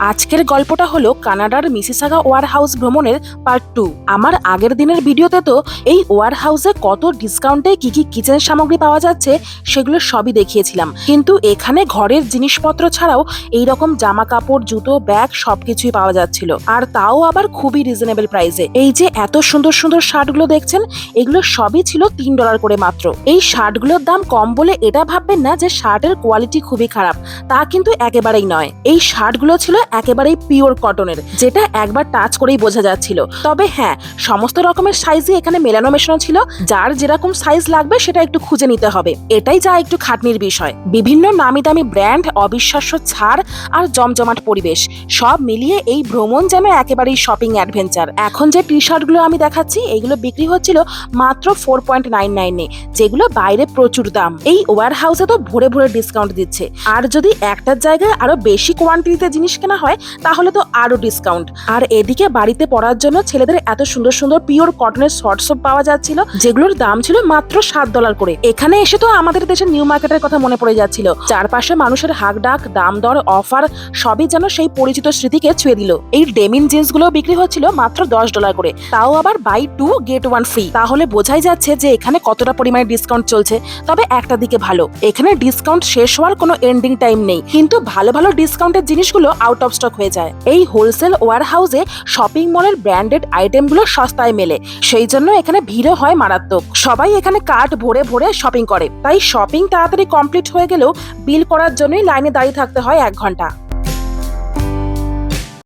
আজকের গল্পটা হলো কানাডার মিসিসাগা ওয়ার হাউস ভ্রমণের পার্ট টু আমার আগের দিনের ভিডিওতে তো এই ওয়ার হাউসে কত ডিসকাউন্টে কি কি কিচেন সামগ্রী পাওয়া যাচ্ছে সেগুলো সবই দেখিয়েছিলাম। কিন্তু এখানে ঘরের জিনিসপত্র ছাড়াও এই রকম জামা কাপড় জুতো, ব্যাগ সবকিছুই পাওয়া যাচ্ছিল। আর তাও আবার খুবই রিজনেবল প্রাইসে এই যে এত সুন্দর সুন্দর শার্টগুলো দেখছেন, এগুলো সবই ছিল তিন ডলার করে মাত্র। এই শার্টগুলোর দাম কম বলে এটা ভাববেন না যে শার্টের কোয়ালিটি খুবই খারাপ, তা কিন্তু একেবারেই নয়। এই শার্টগুলো ছিল একেবারেই পিওর কটনের যেটা একবার টাচ করেই বোঝা যাচ্ছিল। তবে হ্যাঁ সমস্ত রকমের সাইজই এখানে মেলানো মেশানো ছিল। যার যেরকম সাইজ লাগবে সেটা একটু খুঁজে নিতে হবে। এটাই যা একটু খাটনির বিষয়। বিভিন্ন নামি দামি ব্র্যান্ড অবিশ্বাস্য ছাড় আর জমজমাট পরিবেশ, সব মিলিয়ে এই ভ্রমণ যেন একেবারেই শপিং অ্যাডভেঞ্চার এখন যে টি শার্টগুলো আমি দেখাচ্ছি, এইগুলো বিক্রি হচ্ছিল মাত্র ফোর পয়েন্ট নাইন নাইনে যেগুলো বাইরে প্রচুর দাম। এই ওয়ার হাউসে তো ভরে ভরে ডিসকাউন্ট দিচ্ছে। আর যদি একটার জায়গায় আরও বেশি কোয়ান্টিটিতে জিনিস কেনা হয়, তাহলে তো আরও ডিসকাউন্ট আর এদিকে বাড়িতে পরার জন্য ছেলেদের এত সুন্দর সুন্দর পিওর কটনের শর্টস পাওয়া যাচ্ছিল, যেগুলোর দাম ছিল মাত্র সাত ডলার করে। এখানে এসে তো আমাদের দেশের নিউ মার্কেটের কথা মনে পড়ে যাচ্ছিল। চারপাশে মানুষের হাক ডাক দাম দর অফার সবই যেন সেই পরিচিত স্মৃতিকে ছুঁয়ে দিল। এই ডেমিন জিন্সগুলো বিক্রি হচ্ছিল মাত্র দশ ডলার করে। তাও আবার buy two get one free তাহলে বোঝাই যাচ্ছে যে এখানে কতটা পরিমাণে ডিসকাউন্ট চলছে, তবে একটা দিকে ভালো। এখানে ডিসকাউন্ট শেষ হওয়ার কোনো এন্ডিং টাইম নেই। কিন্তু ভালো ভালো ডিসকাউন্টের জিনিসগুলো আউট অফ স্টক হয়ে যায়। এই হোলসেল ওয়ার হাউসে শপিং মলের ব্র্যান্ডেড আইটেমগুলো সস্তায় মেলে। সেই জন্য এখানে ভিড়ও হয় মারাত্মক। সবাই এখানে কার্ট ভরে ভরে শপিং করে। তাই শপিং তাড়াতাড়ি কমপ্লিট হয়ে গেলেও বিল করার জন্যই লাইনে দাঁড়িয়ে থাকতে হয় এক ঘণ্টা।